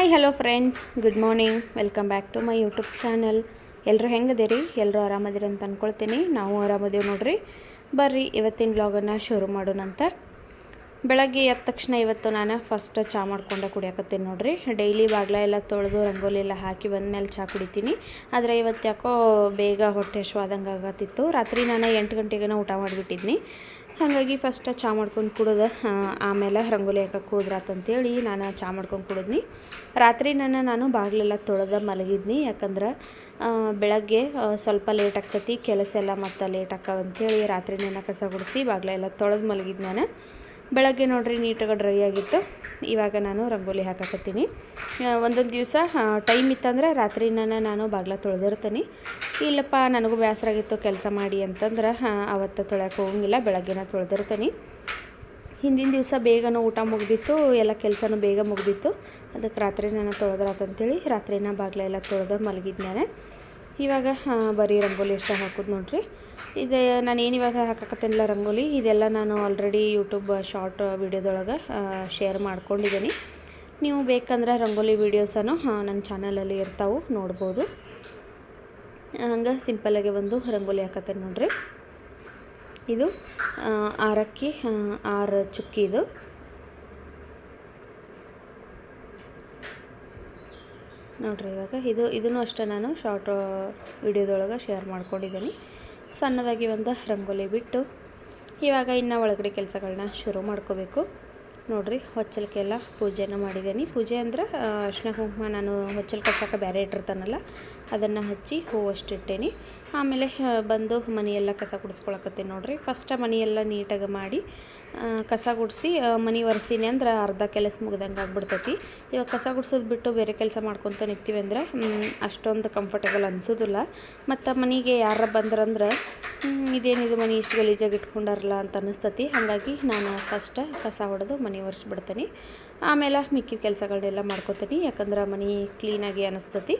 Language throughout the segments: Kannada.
Hi hello friends good morning welcome back to my YouTube channel ಎಲ್ಲರೂ ಹೆಂಗದಿರಿ ಎಲ್ಲರೂ ಆರಾಮದಿರಿ ಅಂತ ಅಂದ್ಕೊಳ್ತೀನಿ ನಾವು ಆರಾಮದೇವು ನೋಡ್ರಿ. ಬರ್ರಿ, ಇವತ್ತಿನ ಬ್ಲಾಗನ್ನು ಶುರು ಮಾಡೋಣಂತ. ಬೆಳಗ್ಗೆ ಎದ್ದ ತಕ್ಷಣ ಇವತ್ತು ನಾನು ಫಸ್ಟ್ ಚಹಾ ಮಾಡ್ಕೊಂಡೆ, ಕುಡಿಯಾಕತ್ತೀನಿ ನೋಡಿರಿ. ಡೈಲಿ ಬಾಗ್ಲ ಎಲ್ಲ ತೊಳೆದು ರಂಗೋಲಿ ಎಲ್ಲ ಹಾಕಿ ಬಂದಮೇಲೆ ಚಹಾ ಕುಡಿತೀನಿ. ಆದರೆ ಇವತ್ತು ಯಾಕೋ ಬೇಗ ಹೊಟ್ಟೆ ಹಶ್ವಾದಂಗೆ ಆಗತ್ತಿತ್ತು. ರಾತ್ರಿ ನಾನು ಎಂಟು ಗಂಟೆಗೆ ಊಟ ಮಾಡಿಬಿಟ್ಟಿದ್ನಿ. ಹಾಗಾಗಿ ಫಸ್ಟ್ ಚಹಾ ಮಾಡ್ಕೊಂಡು ಕುಡಿದ ಆಮೇಲೆ ರಂಗೋಲಿ ಹಾಕಕ್ಕೆ ಹೋದ್ರಾತಂತೇಳಿ ನಾನು ಚಹಾ ಮಾಡ್ಕೊಂಡು ಕುಡಿದ್ನಿ. ರಾತ್ರಿ ನಾನು ನಾನು ಬಾಗಿಲೆಲ್ಲ ತೊಳೆದ ಮಲಗಿದ್ನಿ. ಯಾಕಂದ್ರೆ ಬೆಳಗ್ಗೆ ಸ್ವಲ್ಪ ಲೇಟ್ ಆಗ್ತತಿ, ಕೆಲಸ ಎಲ್ಲ ಮತ್ತೆ ಲೇಟ್ ಆಕವಂತೇಳಿ ರಾತ್ರಿ ನಾನು ಕಸ ಗುಡಿಸಿ ಬಾಗಿಲೆಲ್ಲ ತೊಳೆದು ಮಲಗಿದ್ ನಾನು. ಬೆಳಗ್ಗೆ ನೋಡ್ರಿ ನೀಟಾಗಿ ಡ್ರೈ ಆಗಿತ್ತು. ಇವಾಗ ನಾನು ರಂಗೋಲಿ ಹಾಕಾಕತ್ತೀನಿ. ಒಂದೊಂದು ದಿವಸ ಟೈಮ್ ಇತ್ತಂದ್ರೆ ರಾತ್ರಿ ನಾನು ಬಾಗ್ಲ ತೊಳೆದಿರ್ತೀನಿ. ಇಲ್ಲಪ್ಪ, ನನಗೂ ಬೇಸರ ಆಗಿತ್ತು ಕೆಲಸ ಮಾಡಿ ಅಂತಂದ್ರೆ ಅವತ್ತು ತೊಳೆಯೋಕೆ ಹೋಗಂಗಿಲ್ಲ, ಬೆಳಗ್ಗೆನ ತೊಳೆದಿರ್ತೀನಿ. ಹಿಂದಿನ ದಿವಸ ಬೇಗನೂ ಊಟ ಮುಗ್ದಿತ್ತು, ಎಲ್ಲ ಕೆಲಸನೂ ಬೇಗ ಮುಗ್ದಿತ್ತು. ಅದಕ್ಕೆ ರಾತ್ರಿ ನಾನು ತೊಳೆದ್ರಾತಂತೇಳಿ ರಾತ್ರಿನ ಬಾಗ್ಲ ಎಲ್ಲ ತೊಳೆದು ಮಲಗಿದ್ದು ನಾನು ಇವಾಗ ಬರೀ ರಂಗೋಲಿ ಎಷ್ಟು ಹಾಕೋದು ನೋಡಿರಿ. ಇದು, ನಾನು ಏನು ಇವಾಗ ಹಾಕಕತ್ತೇನಿಲ್ಲ ರಂಗೋಲಿ, ಇದೆಲ್ಲ ನಾನು ಆಲ್ರೆಡಿ ಯೂಟ್ಯೂಬ್ ಶಾರ್ಟ್ ವೀಡಿಯೋದೊಳಗೆ ಶೇರ್ ಮಾಡ್ಕೊಂಡಿದ್ದೀನಿ ನೀವು ಬೇಕಂದ್ರೆ ರಂಗೋಲಿ ವೀಡಿಯೋಸನ್ನು ನನ್ನ ಚಾನಲಲ್ಲಿ ಇರ್ತಾವೆ, ನೋಡ್ಬೋದು. ಹಂಗೆ ಸಿಂಪಲ್ಲಾಗಿ ಒಂದು ರಂಗೋಲಿ ಹಾಕತ್ತೇನೆ ನೋಡ್ರಿ. ಇದು ಆರಕ್ಕಿ ಆರು ಚುಕ್ಕಿ ಇದು. ನೋಡ್ರಿ ಇವಾಗ ಇದು ಇದನ್ನು ಅಷ್ಟೇ ನಾನು ಶಾರ್ಟ್ ವಿಡಿಯೋದೊಳಗೆ ಶೇರ್ ಮಾಡ್ಕೊಂಡಿದ್ದೀನಿ. ಸಣ್ಣದಾಗಿ ಒಂದು ರಂಗೋಲಿ ಬಿಟ್ಟು ಇವಾಗ ಇನ್ನು ಒಳಗಡೆ ಕೆಲಸಗಳನ್ನ ಶುರು ಮಾಡ್ಕೋಬೇಕು. ನೋಡ್ರಿ ಹೊಚ್ಚಲಕ್ಕೆಲ್ಲ ಪೂಜೆನ ಮಾಡಿದ್ದೀನಿ. ಪೂಜೆ ಅಂದ್ರೆ ಅರ್ಶಿನ ಕುಂಕುಮ ನಾನು ಹೊಚ್ಚಲು ಕಚ್ಚಾಕ ಬೇರೆ ಇಟ್ಟಿರ್ತಾನಲ್ಲ, ಅದನ್ನು ಹಚ್ಚಿ ಹೂವಷ್ಟು ಇಟ್ಟೇನಿ. ಆಮೇಲೆ ಬಂದು ಮನೆಯೆಲ್ಲ ಕಸ ಕುಡಿಸ್ಕೊಳಕತ್ತೀನಿ ನೋಡ್ರಿ. ಫಸ್ಟ್ ಮನೆಯೆಲ್ಲ ನೀಟಾಗಿ ಮಾಡಿ ಕಸ ಗುಡಿಸಿ ಮನೆ ಒರೆಸೀನಿ ಅಂದ್ರೆ ಅರ್ಧ ಕೆಲಸ ಮುಗ್ದಂಗೆ ಆಗ್ಬಿಡ್ತೈತಿ. ಇವಾಗ ಕಸ ಗುಡಿಸೋದು ಬಿಟ್ಟು ಬೇರೆ ಕೆಲಸ ಮಾಡ್ಕೊತ ನಿಂತೀವಿ ಅಂದರೆ ಅಷ್ಟೊಂದು ಕಂಫರ್ಟೇಬಲ್ ಅನಿಸೋದಿಲ್ಲ. ಮತ್ತು ಮನೆಗೆ ಯಾರ ಬಂದ್ರಂದ್ರೆ ಇದೇನಿದು ಮನೆ ಇಷ್ಟು ಗಲೀಜಾಗಿ ಇಟ್ಕೊಂಡಾರಲ್ಲ ಅಂತ ಅನಿಸ್ತತಿ. ಹಾಗಾಗಿ ನಾನು ಫಸ್ಟ್ ಕಸ ಹೊಡೆದು ಮನೆ ಒರೆಸ್ಬಿಡ್ತೀನಿ. ಆಮೇಲೆ ಮಿಕ್ಕಿದ ಕೆಲಸಗಳನ್ನೆಲ್ಲ ಮಾಡ್ಕೊತೀನಿ. ಯಾಕಂದ್ರೆ ಮನೆ ಕ್ಲೀನಾಗಿ ಅನಿಸ್ತತಿ.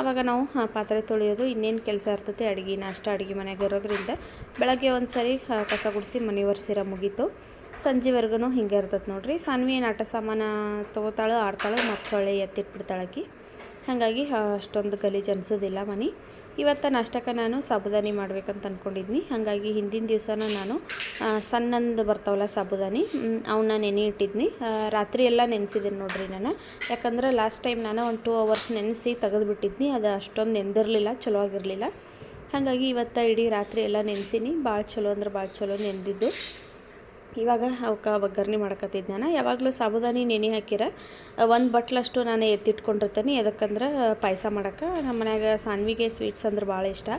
ಆವಾಗ ನಾವು ಪಾತ್ರೆ ತೊಳೆಯೋದು ಇನ್ನೇನು ಕೆಲಸ ಇರ್ತೈತಿ, ಅಡುಗೆ ನಾಷ್ಟ, ಅಡುಗೆ ಮನೆಗೆ ಇರೋದ್ರಿಂದ ಬೆಳಗ್ಗೆ ಒಂದು ಸರಿ ಕಸ ಗುಡಿಸಿ ಮನೆ ಒರೆಸಿರ ಮುಗೀತು. ಸಂಜೆವರೆಗೂ ಹಿಂಗೆ ಇರ್ತೈತೆ ನೋಡಿರಿ. ಸಾನ್ವಿ ಏನು ಆಟ ಸಾಮಾನು ತೊಗೋತಾಳು, ಆಡ್ತಾಳು ಮತ್ತು ಹೊಳೆ ಎತ್ತಿಟ್ಬಿಡ್ತಾಳಕಿ ಹಾಗಾಗಿ ಅಷ್ಟೊಂದು ಗಲೀಜು ಅನಿಸೋದಿಲ್ಲ ಮನೆ. ಇವತ್ತು ನಾಷ್ಟಕ್ಕೆ ನಾನು ಸಾಬುದಾನಿ ಮಾಡ್ಬೇಕಂತ ಅಂದ್ಕೊಂಡಿದ್ನಿ ಹಾಗಾಗಿ ಹಿಂದಿನ ದಿವಸನೂ ನಾನು ಸಣ್ಣಂದು ಬರ್ತಾವಲ್ಲ ಸಾಬುದಾನಿ ಅವನ್ನ ನೆನೆ ಇಟ್ಟಿದ್ನಿ ರಾತ್ರಿ ಎಲ್ಲ ನೆನೆಸಿದ್ದೀನಿ ನೋಡ್ರಿ ನಾನು. ಯಾಕಂದ್ರೆ ಲಾಸ್ಟ್ ಟೈಮ್ ನಾನು ಒಂದು ಟೂ ಅವರ್ಸ್ ನೆನೆಸಿ ತೆಗೆದುಬಿಟ್ಟಿದ್ನಿ. ಅದು ಅಷ್ಟೊಂದು ನೆಂದಿರಲಿಲ್ಲ, ಚಲೋ ಆಗಿರಲಿಲ್ಲ. ಹಾಗಾಗಿ ಇವತ್ತು ಇಡೀ ರಾತ್ರಿ ಎಲ್ಲ ನೆನೆಸಿನಿ. ಭಾಳ ಚಲೋ ಅಂದ್ರೆ ಭಾಳ ಚಲೋ ನೆನೆದಿದ್ದು. ಇವಾಗ ಅವಕ್ಕೆ ಒಗ್ಗರಣೆ ಮಾಡಕತ್ತಿದ್ದು ನಾನು ಯಾವಾಗಲೂ ಸಾಬುದಾನಿ ನೆನೆ ಹಾಕಿರ. ಒಂದು ಬಟ್ಲಷ್ಟು ನಾನು ಎತ್ತಿಟ್ಕೊಂಡಿರ್ತೀನಿ. ಯಾಕಂದ್ರೆ ಪಾಯಸ ಮಾಡೋಕೆ. ನಮ್ಮ ಮನ್ಯಾಗ ಸಾನ್ವಿಗೆ ಸ್ವೀಟ್ಸ್ ಅಂದ್ರೆ ಭಾಳ ಇಷ್ಟ.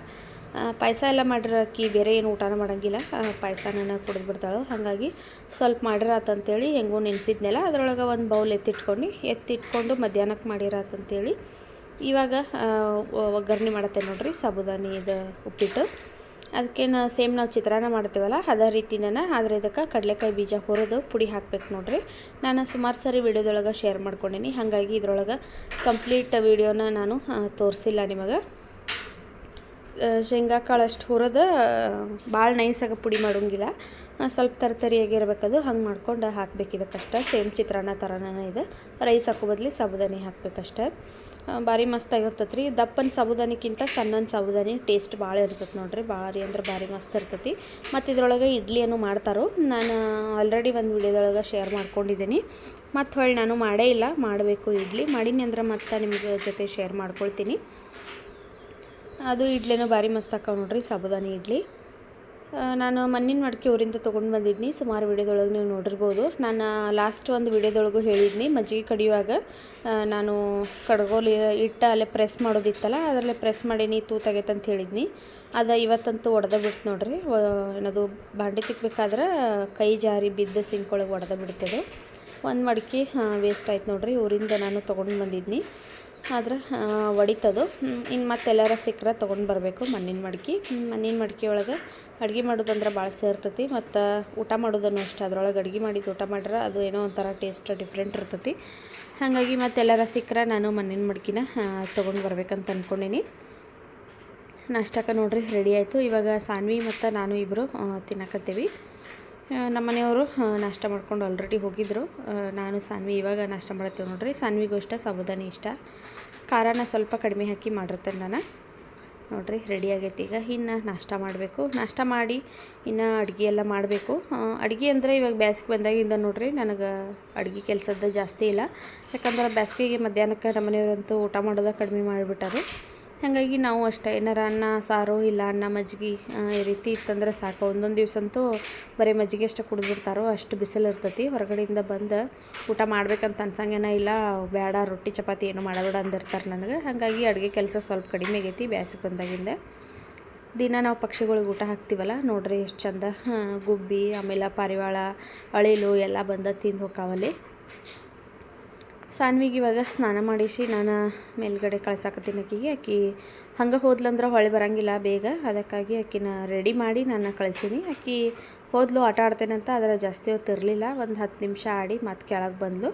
ಪಾಯಸ ಎಲ್ಲ ಮಾಡಿರ ಅಕ್ಕಿ, ಬೇರೆ ಏನು ಊಟನ ಮಾಡೋಂಗಿಲ್ಲ. ಪಾಯಸ ನಾನು ಕುಡಿದು ಬಿಡ್ತಾಳು. ಹಾಗಾಗಿ ಸ್ವಲ್ಪ ಮಾಡಿರತ್ತಂತೇಳಿ ಹೆಂಗೋ ನೆನೆಸಿದ್ನೆಲ್ಲ, ಅದರೊಳಗೆ ಒಂದು ಬೌಲ್ ಎತ್ತಿಟ್ಕೊಂಡು. ಎತ್ತಿಟ್ಕೊಂಡು ಮಧ್ಯಾಹ್ನಕ್ಕೆ ಮಾಡಿರಾತಂತೇಳಿ ಇವಾಗ ಒಗ್ಗರಣೆ ಮಾಡತ್ತೆ ನೋಡ್ರಿ ಸಾಬುದಾನಿ ಇದು ಉಪ್ಪಿಟ್ಟು. ಅದಕ್ಕೆ ನಾ ಸೇಮ್ ನಾವು ಚಿತ್ರಾನ್ನ ಮಾಡ್ತೀವಲ್ಲ, ಅದೇ ರೀತಿ ನಾನು ಆದರೆ ಇದಕ್ಕೆ ಕಡಲೆಕಾಯಿ ಬೀಜ ಹುರಿದು ಪುಡಿ ಹಾಕ್ಬೇಕು ನೋಡಿರಿ. ನಾನು ಸುಮಾರು ಸರಿ ವಿಡಿಯೋದೊಳಗೆ ಶೇರ್ ಮಾಡ್ಕೊಂಡೀನಿ, ಹಾಗಾಗಿ ಇದ್ರೊಳಗೆ ಕಂಪ್ಲೀಟ್ ವಿಡಿಯೋನ ನಾನು ತೋರಿಸಿಲ್ಲ ನಿಮಗೆ. ಶೇಂಗಾ ಕಾಳು ಅಷ್ಟು ಹುರಿದು ಭಾಳ ನೈಸಾಗಿ ಪುಡಿ ಮಾಡೋಂಗಿಲ್ಲ. ಸ್ವಲ್ಪ ತರತರಿಯಾಗಿರ್ಬೇಕದು. ಹಂಗೆ ಮಾಡ್ಕೊಂಡು ಹಾಕ್ಬೇಕು ಇದಕ್ಕಷ್ಟೇ. ಸೇಮ್ ಚಿತ್ರಾನ್ನ ಥರನೇ ಇದೆ. ರೈಸ್ ಹಾಕೋ ಬದಲಿ ಸಾಬುದಾನಿ ಹಾಕ್ಬೇಕಷ್ಟೆ. ಭಾರಿ ಮಸ್ತ್ ಆಗಿರ್ತೈತೆ ರೀ ದಪ್ಪನ ಸಾಬುದಾನಿಕ್ಕಿಂತ ಸಣ್ಣನ ಸಾಬುದಾನಿ ಟೇಸ್ಟ್ ಭಾಳ ಇರ್ತೈತೆ ನೋಡ್ರಿ. ಭಾರಿ ಅಂದ್ರೆ ಭಾರಿ ಮಸ್ತ್ ಇರ್ತೈತಿ. ಮತ್ತು ಇದರೊಳಗೆ ಇಡ್ಲಿಯನ್ನು ಮಾಡ್ತಾರೋ. ನಾನು ಆಲ್ರೆಡಿ ಒಂದು ವಿಡಿಯೋದೊಳಗೆ ಶೇರ್ ಮಾಡ್ಕೊಂಡಿದ್ದೀನಿ ಮತ್ತು ಹೊಳ್ಳಿ ನಾನು ಮಾಡೇ ಇಲ್ಲ. ಮಾಡಬೇಕು ಇಡ್ಲಿ. ಮಾಡೀನಿ ಅಂದ್ರೆ ಮತ್ತೆ ನಿಮ್ಗೆ ಜೊತೆ ಶೇರ್ ಮಾಡ್ಕೊಳ್ತೀನಿ. ಅದು ಇಡ್ಲಿನೂ ಭಾರಿ ಮಸ್ತ್ ಹಾಕವ್ ನೋಡ್ರಿ. ಸಾಬುದಾನಿ ಇಡ್ಲಿ. ನಾನು ಮಣ್ಣಿನ ಮಡಿಕೆ ಊರಿಂದ ತೊಗೊಂಡು ಬಂದಿದ್ನಿ. ಸುಮಾರು ವಿಡಿಯೋದೊಳಗೆ ನೀವು ನೋಡಿರ್ಬೋದು. ನಾನು ಲಾಸ್ಟ್ ಒಂದು ವಿಡಿಯೋದೊಳಗೂ ಹೇಳಿದ್ನಿ. ಮಜ್ಜಿಗೆ ಕಡಿಯುವಾಗ ನಾನು ಕಡ್ಗೋಲಿ ಇಟ್ಟು ಅಲ್ಲೇ ಪ್ರೆಸ್ ಮಾಡೋದಿತ್ತಲ್ಲ, ಅದರಲ್ಲೇ ಪ್ರೆಸ್ ಮಾಡೀನಿ ತೂ ಅಂತ ಹೇಳಿದ್ನಿ. ಅದು ಇವತ್ತಂತೂ ಒಡೆದ ಬಿಡ್ತು ನೋಡ್ರಿ. ಏನದು ಬಾಂಡೆ ತಿಕ್ಬೇಕಾದ್ರೆ ಕೈ ಜಾರಿ ಬಿದ್ದು ಸಿಂಕ್ ಒಳಗೆ ಒಡೆದ ಬಿಡ್ತದೆ ಒಂದು ಮಡಿಕೆ ವೇಸ್ಟ್ ಆಯ್ತು ನೋಡ್ರಿ. ಊರಿಂದ ನಾನು ತೊಗೊಂಡು ಬಂದಿದ್ನಿ. ಆದ್ರೆ ಒಡಿತದು. ಇನ್ನು ಮತ್ತೆಲ್ಲಾರ ಸಿಕ್ಕರೆ ತೊಗೊಂಡು ಬರಬೇಕು ಮಣ್ಣಿನ ಮಡಿಕೆ. ಮಣ್ಣಿನ ಮಡಿಕೆ ಒಳಗೆ ಅಡುಗೆ ಮಾಡೋದಂದ್ರೆ ಭಾಳ ಸೇರ್ತತಿ ಮತ್ತು ಊಟ ಮಾಡೋದನ್ನು ಅಷ್ಟೇ. ಅದ್ರೊಳಗೆ ಅಡುಗೆ ಮಾಡಿದ್ದು ಊಟ ಮಾಡ್ರೆ ಅದು ಏನೋ ಒಂಥರ ಟೇಸ್ಟ್ ಡಿಫ್ರೆಂಟ್ ಇರ್ತೈತಿ. ಹಾಗಾಗಿ ಮತ್ತೆಲ್ಲರ ಸಿಕ್ಕರೆ ನಾನು ಮಣ್ಣಿನ ಮಡ್ಕಿನ ತೊಗೊಂಡು ಬರ್ಬೇಕಂತ ಅಂದ್ಕೊಂಡೀನಿ ನಾಷ್ಟಕ್ಕೆ ನೋಡ್ರಿ ರೆಡಿ ಆಯಿತು. ಇವಾಗ ಸಾನ್ವಿ ಮತ್ತು ನಾನು ಇಬ್ಬರು ತಿನ್ನಕತ್ತೀವಿ. ನಮ್ಮ ಮನೆಯವರು ನಾಷ್ಟ ಮಾಡ್ಕೊಂಡು ಆಲ್ರೆಡಿ ಹೋಗಿದ್ದರು ನಾನು, ಸಾನ್ವಿ ಇವಾಗ ನಾಷ್ಟ ಮಾಡತ್ತೇವೆ ನೋಡ್ರಿ. ಸಾನ್ವಿಗೂ ಇಷ್ಟ ಸಾಬುದಾನಿ ಇಷ್ಟ. ಖಾರನ ಸ್ವಲ್ಪ ಕಡಿಮೆ ಹಾಕಿ ಮಾಡಿರ್ತೇನೆ ನಾನು. ನೋಡ್ರಿ ರೆಡಿ ಆಗೈತಿ. ಈಗ ಇನ್ನು ನಾಷ್ಟ ಮಾಡಬೇಕು. ನಾಷ್ಟ ಮಾಡಿ ಇನ್ನು ಅಡುಗೆ ಎಲ್ಲ ಮಾಡಬೇಕು. ಅಡುಗೆ ಅಂದರೆ ಇವಾಗ ಬ್ಯಾಸ್ಗೆ ಬಂದಾಗಿಂದ ನೋಡ್ರಿ, ನನಗೆ ಅಡುಗೆ ಕೆಲಸದ ಜಾಸ್ತಿ ಇಲ್ಲ. ಯಾಕಂದ್ರೆ ಬ್ಯಾಸ್ಗೆಗೆ ಮಧ್ಯಾಹ್ನಕ್ಕೆ ನಮ್ಮ ಮನೆಯವರಂತೂ ಊಟ ಮಾಡೋದ ಕಡಿಮೆ ಮಾಡಿಬಿಟ್ಟಾರೆ. ಹಾಗಾಗಿ ನಾವು ಅಷ್ಟೇ, ಏನಾರ ಅನ್ನ, ಸಾರು ಇಲ್ಲ ಅನ್ನ ಮಜ್ಜಿಗೆ ಈ ರೀತಿ ಇತ್ತಂದ್ರೆ ಸಾಕು. ಒಂದೊಂದು ದಿವಸ ಅಂತೂ ಬರೀ ಮಜ್ಜಿಗೆ ಅಷ್ಟೇ ಕುಡಿದ್ಬಿಡ್ತಾರೋ, ಅಷ್ಟು ಬಿಸಿಲು ಇರ್ತೈತಿ. ಹೊರಗಡೆಯಿಂದ ಬಂದು ಊಟ ಮಾಡ್ಬೇಕಂತ ಅನ್ಸಂಗೇನ ಇಲ್ಲ ಬೇಡ ರೊಟ್ಟಿ, ಚಪಾತಿ ಏನು ಮಾಡಬೇಡ ಅಂದಿರ್ತಾರೆ ನನಗೆ. ಹಾಗಾಗಿ ಅಡುಗೆ ಕೆಲಸ ಸ್ವಲ್ಪ ಕಡಿಮೆ ಆಗೈತಿ ಬ್ಯಾಸಿಗೆ ಬಂದಾಗಿಂದ. ದಿನ ನಾವು ಪಕ್ಷಿಗಳಿಗೆ ಊಟ ಹಾಕ್ತೀವಲ್ಲ, ನೋಡ್ರಿ ಎಷ್ಟು ಚಂದ ಗುಬ್ಬಿ, ಆಮೇಲೆ ಪಾರಿವಾಳ, ಅಳಿಲು ಎಲ್ಲ ಬಂದ ತಿಂದು ಹೋಗ್ತಾವಲ್ಲಿ ಸಾನ್ವಿಗೆ ಇವಾಗ ಸ್ನಾನ ಮಾಡಿಸಿ ನಾನು ಮೇಲ್ಗಡೆ ಕಳ್ಸಾಕತ್ತೀನಿ ಆಕಿಗೆ ಆಕಿ ಹಂಗೆ ಹೋದ್ಲಂದ್ರೆ ಹೊಳೆ ಬರಂಗಿಲ್ಲ ಬೇಗ. ಅದಕ್ಕಾಗಿ ಆಕಿನ ರೆಡಿ ಮಾಡಿ ನಾನು ಕಳಿಸೀನಿ. ಆಕಿ ಹೋದ್ಲು ಆಟ ಆಡ್ತೇನೆ ಅಂತ ಅದರ ಜಾಸ್ತಿ ಹೊತ್ತು ಇರಲಿಲ್ಲ. ಒಂದು ಹತ್ತು ನಿಮಿಷ ಆಡಿ ಮತ್ತೆ ಕೆಳಗೆ ಬಂದ್ಲು.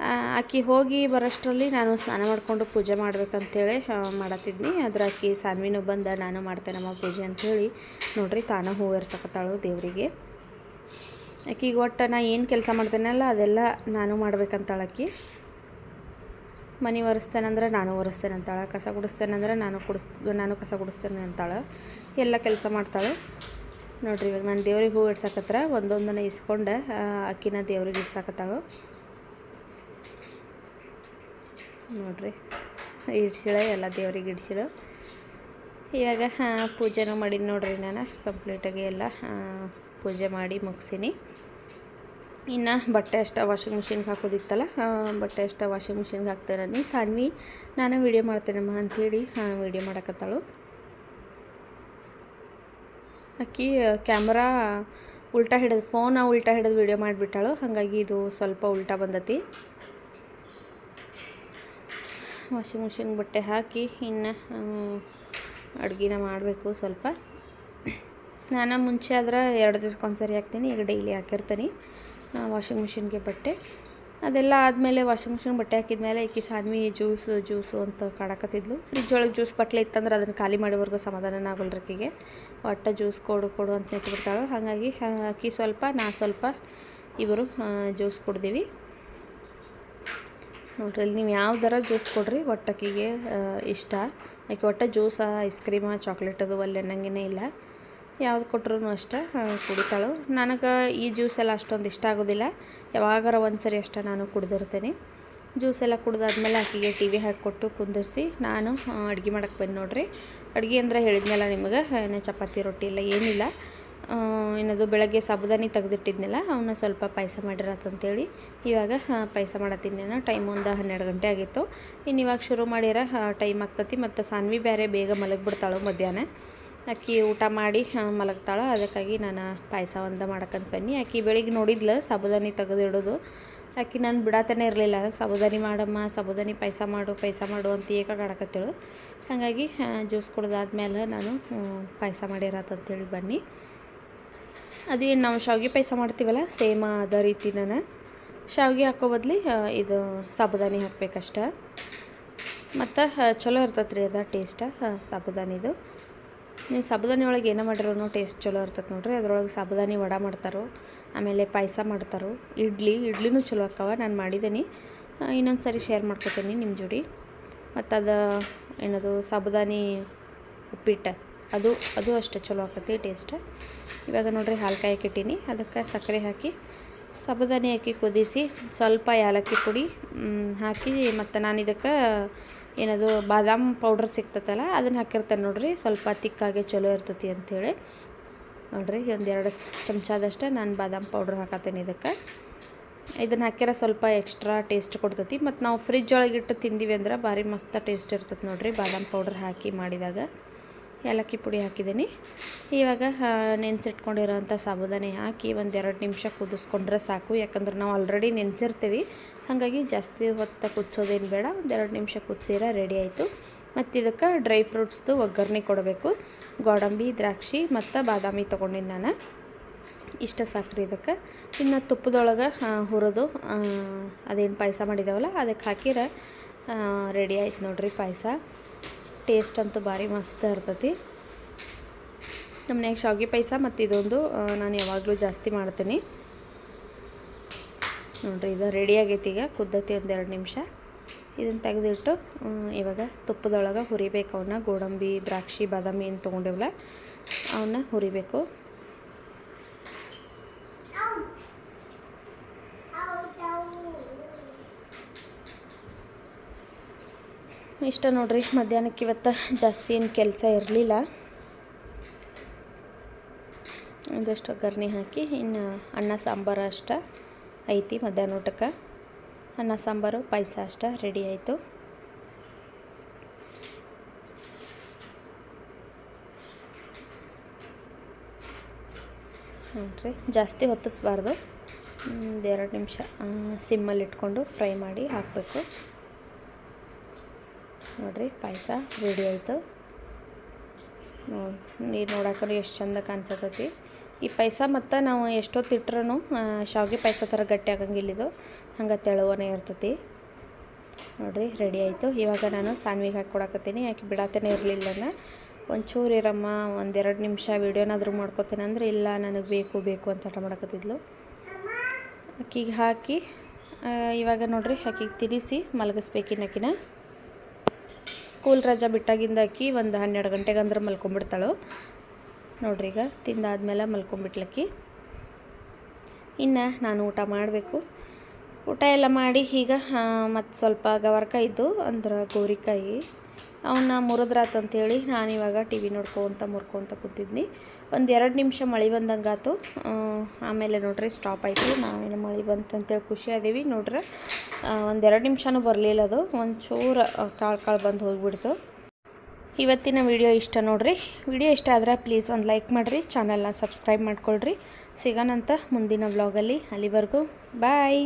ಆ, ಆಕಿ ಹೋಗಿ ಬರೋಷ್ಟರಲ್ಲಿ ನಾನು ಸ್ನಾನ ಮಾಡಿಕೊಂಡು ಪೂಜೆ ಮಾಡ್ಬೇಕಂತೇಳಿ ಮಾಡತ್ತಿದ್ನಿ. ಅದ್ರ ಆಕಿ ಸಾನ್ವಿನೂ ಬಂದ ನಾನು ಮಾಡ್ತೇನಮ್ಮ ಪೂಜೆ ಅಂಥೇಳಿ ನೋಡ್ರಿ ತಾನು ಹೂ ಏರ್ಸಕತ್ತಾಳು ದೇವರಿಗೆ. ಆಕಿಗೆ ಒಟ್ಟು ನಾ ಏನು ಕೆಲಸ ಮಾಡ್ತೇನಲ್ಲ ಅದೆಲ್ಲ ನಾನು ಮಾಡ್ಬೇಕಂತಾಳೆ ಆಕಿ ಮನೆ ಒರೆಸ್ತೇನಂದ್ರೆ ನಾನು ಒರೆಸ್ತೇನೆ ಅಂತಾಳೆ, ಕಸ ಗುಡಿಸ್ತೇನಂದ್ರೆ ನಾನು ಕುಡಿಸ್, ನಾನು ಕಸ ಗುಡಿಸ್ತೇನೆ ಅಂತಾಳೆ, ಎಲ್ಲ ಕೆಲಸ ಮಾಡ್ತಾಳೆ. ನೋಡ್ರಿ ಇವಾಗ ನಾನು ದೇವ್ರಿಗೆ ಹೂ ಇಡ್ಸಕತ್ರ ಒಂದೊಂದನ್ನ ಇಸ್ಕೊಂಡು ಅಕ್ಕಿನ ದೇವ್ರಿಗೆ ಇಡ್ಸಕತ್ತಾಳು. ನೋಡ್ರಿ, ಇಡ್ಸಿಳೆ, ಎಲ್ಲ ದೇವ್ರಿಗೆ ಇಡ್ಸಿಳು. ಇವಾಗ ಪೂಜೆನೂ ಮಾಡೀನಿ ನೋಡ್ರಿ ನಾನು, ಕಂಪ್ಲೀಟಾಗಿ ಎಲ್ಲ ಪೂಜೆ ಮಾಡಿ ಮುಗಿಸೀನಿ. ಇನ್ನು ಬಟ್ಟೆ ಅಷ್ಟೇ ವಾಷಿಂಗ್ ಮಿಷಿನ್ಗೆ ಹಾಕೋದಿತ್ತಲ್ಲ ಬಟ್ಟೆ ಅಷ್ಟೇ ವಾಷಿಂಗ್ ಮಿಷಿನ್ಗೆ ಹಾಕ್ತೇನೆ ನೀ ಸಾನ್ವಿ, ನಾನು ವೀಡಿಯೋ ಮಾಡ್ತೇನಮ್ಮ ಅಂಥೇಳಿ ವೀಡಿಯೋ ಮಾಡಕತ್ತಾಳು. ಆಕಿ ಕ್ಯಾಮ್ರಾ ಉಲ್ಟಾ ಹಿಡಿದು ಫೋನ ಉಲ್ಟಾ ಹಿಡಿದು ವೀಡಿಯೋ ಮಾಡಿಬಿಟ್ಟಾಳು. ಹಾಗಾಗಿ ಇದು ಸ್ವಲ್ಪ ಉಲ್ಟಾ ಬಂದತಿ. ವಾಷಿಂಗ್ ಮಿಷಿನ್ ಬಟ್ಟೆ ಹಾಕಿ, ಇನ್ನು ಅಡುಗೆನ ಮಾಡಬೇಕು ಸ್ವಲ್ಪ. ನಾನು ಮುಂಚೆ ಆದ್ರೆ ಎರಡು ದಿವ್ಸಕ್ಕೊಂದ್ಸರಿ ಹಾಕ್ತೀನಿ, ಈಗ ಡೈಲಿ ಹಾಕಿರ್ತೀನಿ. ವಾಷಿಂಗ್ ಮಿಷಿನ್ಗೆ ಬಟ್ಟೆ. ಅದೆಲ್ಲ ಆದಮೇಲೆ ವಾಷಿಂಗ್ ಮಿಷಿನ್ ಬಟ್ಟೆ ಹಾಕಿದ್ಮೇಲೆ ಈಕಿ ಸಾನ್ವಿ ಜ್ಯೂಸು ಜ್ಯೂಸು ಅಂತ ಕಾಡಕತ್ತಿದ್ಲು. ಫ್ರಿಜ್ ಒಳಗೆ ಜ್ಯೂಸ್ ಬಟ್ಲೆ ಇತ್ತಂದ್ರೆ ಅದನ್ನು ಖಾಲಿ ಮಾಡೋವರೆಗೂ ಸಮಾಧಾನ ಆಗೋಲ್ರಕ್ಕಿಗೆ ಒಟ್ಟು ಜ್ಯೂಸ್ ಕೊಡು ಕೊಡು ಅಂತ ನಿಂತ್ಬಿಡ್ತಾಳು ಹಾಗಾಗಿ ಆಕೆ ಸ್ವಲ್ಪ, ನಾ ಸ್ವಲ್ಪ ಇವರು ಜ್ಯೂಸ್ ಕೊಡ್ದೀವಿ. ನೋಡ್ರಿ, ಇಲ್ಲಿ ನೀವು ಯಾವ್ದಾರ ಜ್ಯೂಸ್ ಕೊಡ್ರಿ ಒಟ್ಟಕ್ಕಿಗೆ ಇಷ್ಟ. ಆಕೆ ಒಟ್ಟು ಜ್ಯೂಸ ಐಸ್ ಕ್ರೀಮ ಚಾಕ್ಲೇಟ್ ಅದು ಅಲ್ಲಿ ಅನ್ನಂಗೇ ಇಲ್ಲ. ಯಾವ್ದು ಕೊಟ್ರೂ ಅಷ್ಟೇ ಕುಡಿತಾಳು. ನನಗೆ ಈ ಜ್ಯೂಸ್ ಎಲ್ಲ ಅಷ್ಟೊಂದು ಇಷ್ಟ ಆಗೋದಿಲ್ಲ. ಯಾವಾಗಾರ ಒಂದು ಸರಿ ಅಷ್ಟೇ ನಾನು ಕುಡ್ದಿರ್ತೇನೆ. ಜ್ಯೂಸ್ ಎಲ್ಲ ಕುಡ್ದಾದ್ಮೇಲೆ ಆಕೆಗೆ ಟಿ ವಿ ಹಾಕಿಕೊಟ್ಟು ಕುಂದಿರಿಸಿ, ನಾನು ಅಡುಗೆ ಮಾಡಕ್ಕೆ ಬಂದು ನೋಡ್ರಿ. ಅಡುಗೆ ಅಂದ್ರೆ ಹೇಳಿದ್ನಲ್ಲ ನಿಮಗೆ ಏನು ಚಪಾತಿ ರೊಟ್ಟಿ ಇಲ್ಲ ಏನಿಲ್ಲ. ಏನದು ಬೆಳಗ್ಗೆ ಸಾಬುದಾನಿ ತೆಗೆದಿಟ್ಟಿದ್ನಲ್ಲ ಅವನ್ನ ಸ್ವಲ್ಪ ಪಾಯಸ ಮಾಡಿರತ್ತಂತೇಳಿ ಇವಾಗ ಪಾಯಸ ಮಾಡತ್ತೀನಿ ನಾನು. ಟೈಮ್ ಒಂದು ಹನ್ನೆರಡು ಗಂಟೆ ಆಗಿತ್ತು. ಇನ್ನು ಇವಾಗ ಶುರು ಮಾಡಿರ ಟೈಮ್ ಆಗ್ತತಿ, ಮತ್ತು ಸಾನ್ವಿ ಬೇರೆ ಬೇಗ ಮಲಗಿಬಿಡ್ತಾಳು ಮಧ್ಯಾಹ್ನ. ಆಕಿ ಊಟ ಮಾಡಿ ಮಲಗ್ತಾಳೆ. ಅದಕ್ಕಾಗಿ ನಾನು ಪಾಯಸ ಒಂದು ಮಾಡಕ್ಕಂತ ಬನ್ನಿ. ಆಕಿ ಬೆಳಿಗ್ಗೆ ನೋಡಿದ್ಲು, ಸಾಬುದಾನಿ ತೆಗೆದಿಡೋದು. ಆಕಿ ನಾನು ಬಿಡಾತನೇ ಇರಲಿಲ್ಲ. ಸಾಬುದಾನಿ ಮಾಡಮ್ಮ, ಸಾಬುದಾನಿ ಪಾಯಸ ಮಾಡು ಪಾಯಸ ಮಾಡು ಅಂತ ಏಕ ಕಾಡಕತ್ತೇಳು ಹಾಗಾಗಿ ಜ್ಯೂಸ್ ಕುಡ್ದಾದ್ಮೇಲೆ ನಾನು ಪಾಯಸ ಮಾಡಿರತ್ತಂತೇಳಿ ಬನ್ನಿ. ಅದು ಏನು ನಾವು ಶಾವಿಗೆ ಪಾಯಸ ಮಾಡ್ತೀವಲ್ಲ, ಸೇಮ್ ಅದೇ ರೀತಿ ನಾನು ಶಾವಿಗೆ ಹಾಕೋ ಬದಲಿ ಇದು ಸಾಬುದಾನಿ ಹಾಕ್ಬೇಕಷ್ಟೆ. ಮತ್ತು ಚಲೋ ಇರ್ತೈತೆ ರೀ ಅದ ಟೇಸ್ಟ ಸಾಬುದಾನಿದು. ನೀವು ಸಾಬುದಾನಿ ಒಳಗೆ ಏನೋ ಮಾಡಿರೋನು ಟೇಸ್ಟ್ ಚಲೋ ಇರ್ತೈತೆ ನೋಡ್ರಿ. ಅದರೊಳಗೆ ಸಾಬುದಾನಿ ವಡ ಮಾಡ್ತಾರೋ, ಆಮೇಲೆ ಪಾಯಸ ಮಾಡ್ತಾರೋ, ಇಡ್ಲಿ, ಇಡ್ಲಿನೂ ಚಲೋ ಆಕ್ಕವ ನಾನು ಮಾಡಿದ್ದೀನಿ ಇನ್ನೊಂದು ಸರಿ ಶೇರ್ ಮಾಡ್ಕೊತೀನಿ ನಿಮ್ಮ ಜೋಡಿ. ಮತ್ತು ಅದು, ಏನದು, ಸಾಬುದಾನಿ ಉಪ್ಪಿಟ್ಟು. ಅದು ಅದು ಅಷ್ಟೇ ಚಲೋ ಆಕತಿ ಟೇಸ್ಟ್ ಇವಾಗ ನೋಡ್ರಿ ಹಾಲು ಕಾಯಕ್ಕಿಟ್ಟೀನಿ ಅದಕ್ಕೆ ಸಕ್ಕರೆ ಹಾಕಿ, ಸಾಬುದಾನಿ ಹಾಕಿ ಕುದಿಸಿ, ಸ್ವಲ್ಪ ಏಲಕ್ಕಿ ಪುಡಿ ಹಾಕಿ ಮತ್ತು ನಾನು ಇದಕ್ಕೆ ಏನದು ಬಾದಾಮ್ ಪೌಡ್ರ್ ಸಿಗ್ತೈತಲ್ಲ ಅದನ್ನು ಹಾಕಿರ್ತೇನೆ ನೋಡ್ರಿ. ಸ್ವಲ್ಪ ತಿಕ್ಕಾಗೆ ಚಲೋ ಇರ್ತೈತಿ ಅಂಥೇಳಿ ನೋಡ್ರಿ, ಒಂದೆರಡು ಚಮಚದಷ್ಟು ನಾನು ಬಾದಾಮ್ ಪೌಡ್ರ್ ಹಾಕತ್ತೇನೆ ಇದಕ್ಕೆ. ಇದನ್ನು ಹಾಕಿರೋ ಸ್ವಲ್ಪ ಎಕ್ಸ್ಟ್ರಾ ಟೇಸ್ಟ್ ಕೊಡ್ತತಿ. ಮತ್ತು ನಾವು ಫ್ರಿಜ್ ಒಳಗಿಟ್ಟು ತಿಂದೀವಿ ಅಂದ್ರೆ ಭಾರಿ ಮಸ್ತ್ ಟೇಸ್ಟ್ ಇರ್ತೈತೆ ನೋಡ್ರಿ ಬಾದಾಮ್ ಪೌಡ್ರ್ ಹಾಕಿ ಮಾಡಿದಾಗ. ಏಲಕ್ಕಿ ಪುಡಿ ಹಾಕಿದ್ದೀನಿ. ಇವಾಗ ನೆನೆಸಿಟ್ಕೊಂಡಿರೋಂಥ ಸಾಬುದಾನಿ ಹಾಕಿ ಒಂದೆರಡು ನಿಮಿಷ ಕುದಿಸ್ಕೊಂಡ್ರೆ ಸಾಕು. ಯಾಕಂದ್ರೆ ನಾವು ಆಲ್ರೆಡಿ ನೆನೆಸಿರ್ತೀವಿ. ಹಾಗಾಗಿ ಜಾಸ್ತಿ ಹೊತ್ತ ಕುದಿಸೋದೇನು ಬೇಡ. ಒಂದೆರಡು ನಿಮಿಷ ಕುದಿಸಿರ ರೆಡಿ ಆಯಿತು. ಮತ್ತು ಇದಕ್ಕೆ ಡ್ರೈ ಫ್ರೂಟ್ಸ್ದು ಒಗ್ಗರಣೆ ಕೊಡಬೇಕು. ಗೋಡಂಬಿ, ದ್ರಾಕ್ಷಿ ಮತ್ತು ಬಾದಾಮಿ ತೊಗೊಂಡಿನಿ ನಾನು. ಇಷ್ಟ ಸಾಕ್ರಿ ಇದಕ್ಕೆ. ಇನ್ನು ತುಪ್ಪದೊಳಗೆ ಹುರಿದು ಅದೇನು ಪಾಯಸ ಮಾಡಿದಾವಲ್ಲ ಅದಕ್ಕೆ ಹಾಕಿರ ರೆಡಿ ಆಯ್ತು ನೋಡ್ರಿ ಪಾಯಸ. ಟೇಸ್ಟ್ ಅಂತೂ ಭಾರಿ ಮಸ್ತ್ ಇರ್ತೈತಿ. ನಮ್ಮ ಶಾವಿಗೆ ಪಾಯಸ ಮತ್ತು ಇದೊಂದು ನಾನು ಯಾವಾಗಲೂ ಜಾಸ್ತಿ ಮಾಡ್ತೀನಿ. ನೋಡಿರಿ, ಇದು ರೆಡಿ ಆಗೈತಿ ಈಗ, ಕುದ್ದತಿ ಒಂದೆರಡು ನಿಮಿಷ. ಇದನ್ನು ತೆಗೆದಿಟ್ಟು ಇವಾಗ ತುಪ್ಪದೊಳಗೆ ಹುರಿಬೇಕು ಅವನ್ನ ಗೋಡಂಬಿ, ದ್ರಾಕ್ಷಿ, ಬಾದಾಮಿ ಏನು ತೊಗೊಂಡಿವಲ್ಲ ಅವನ್ನ ಹುರಿಬೇಕು. ಇಷ್ಟ ನೋಡ್ರಿ, ಮಧ್ಯಾಹ್ನಕ್ಕೆ ಇವತ್ತು ಜಾಸ್ತಿ ಏನು ಕೆಲಸ ಇರಲಿಲ್ಲ. ಒಂದಷ್ಟು ಒಗ್ಗರಣೆ ಹಾಕಿ, ಇನ್ನು ಅನ್ನ, ಸಾಂಬಾರು ಅಷ್ಟ ಐತಿ ಮಧ್ಯಾಹ್ನ ಊಟಕ್ಕೆ. ಅನ್ನ, ಸಾಂಬಾರು, ಪಾಯಸ ಅಷ್ಟ ರೆಡಿ ಆಯಿತು. ನೋಡ್ರಿ, ಜಾಸ್ತಿ ಹೊತ್ತಿಸ್ಬಾರ್ದು. ಒಂದು ಎರಡು ನಿಮಿಷ ಸಿಮ್ಮಲ್ಲಿ ಇಟ್ಕೊಂಡು ಫ್ರೈ ಮಾಡಿ ಹಾಕಬೇಕು. ನೋಡ್ರಿ, ಪಾಯಸ ರೆಡಿ ಆಯಿತು. ನೋಡಿ ನೀರು ನೋಡಕ್ಕೆ ಎಷ್ಟು ಚಂದ ಕಾಣಿಸತೈತಿ. ಈ ಪಾಯಸ ಮತ್ತು ನಾವು ಎಷ್ಟೊತ್ತು ಇಟ್ರೂ ಶಾವಿಗೆ ಪಾಯಸ ಥರ ಗಟ್ಟಿ ಆಗಂಗಿಲ್ಲ ಇದು ಹಂಗೆ ತೆಳುವನೇ ಇರ್ತೈತಿ. ನೋಡಿರಿ ರೆಡಿ ಆಯಿತು. ಇವಾಗ ನಾನು ಸಾನ್ವಿಗೆ ಹಾಕಿ ಕೊಡಕತ್ತೀನಿ. ಯಾಕೆ ಬಿಡತ್ತೇನೆ ಇರಲಿಲ್ಲ ಒಂಚೂರು ಇರಮ್ಮ, ಒಂದೆರಡು ನಿಮಿಷ ವೀಡಿಯೋನಾದರೂ ಮಾಡ್ಕೋತೀನಿ ಅಂದರೆ ಇಲ್ಲ, ನನಗೆ ಬೇಕು ಬೇಕು ಅಂತ ಹಠ ಮಾಡಕತ್ತಿದ್ಲು. ಅಕ್ಕಿಗೆ ಹಾಕಿ ಇವಾಗ ನೋಡಿರಿ, ಅಕ್ಕಿಗೆ ತಿನ್ನಿಸಿ ಮಲಗಿಸ್ಬೇಕಿನ್ನಕಿನ ಸ್ಕೂಲ್ ರಜಾ ಬಿಟ್ಟಾಗಿಂದ ಅಕ್ಕಿ ಒಂದು ಹನ್ನೆರಡು ಗಂಟೆಗೆ ಅಂದ್ರೆ ಮಲ್ಕೊಂಬಿಡ್ತಾಳು. ನೋಡ್ರಿ ಈಗ ತಿಂದಾದ್ಮೇಲೆ ಮಲ್ಕೊಂಬಿಟ್ಲಕ್ಕಿ. ಇನ್ನು ನಾನು ಊಟ ಮಾಡಬೇಕು. ಊಟ ಎಲ್ಲ ಮಾಡಿ ಈಗ ಮತ್ತು ಸ್ವಲ್ಪ ಗವರ್ಕಾಯಿ ಇದ್ದು ಅಂದ್ರೆ ಗೋರಿಕಾಯಿ. ಅವನ್ನ ಮುರಿದ್ರಾತ್ ಅಂತೇಳಿ ನಾನು ಇವಾಗ ಟಿ ವಿ ನೋಡ್ಕೊತ ಮುರ್ಕೊತ ಕೂತಿದ್ನಿ. ಒಂದು ಎರಡು ನಿಮಿಷ ಮಳೆ ಬಂದಂಗಾತು. ಆಮೇಲೆ ನೋಡ್ರಿ ಸ್ಟಾಪ್ ಆಯಿತು. ನಾವೇನು ಮಳೆ ಬಂತಂತೇಳಿ ಖುಷಿ ನೋಡ್ರಿ. ಒಂದೆರಡು ನಿಮಿಷನೂ ಬರಲಿಲ್ಲ ಅದು. ಒಂಚೂರು ಕಾಳು ಕಾಳು ಬಂದು ಹೋಗಿಬಿಡ್ತು. ಇವತ್ತಿನ ವಿಡಿಯೋ ಇಷ್ಟ ನೋಡ್ರಿ. ವಿಡಿಯೋ ಇಷ್ಟ ಆದರೆ ಪ್ಲೀಸ್ ಒಂದು ಲೈಕ್ ಮಾಡಿರಿ, ಚಾನಲ್ನ ಸಬ್ಸ್ಕ್ರೈಬ್ ಮಾಡ್ಕೊಳ್ರಿ. ಸಿಗೋಣಂತ ಮುಂದಿನ ವ್ಲಾಗಲ್ಲಿ ಅಲ್ಲಿವರೆಗೂ ಬಾಯ್.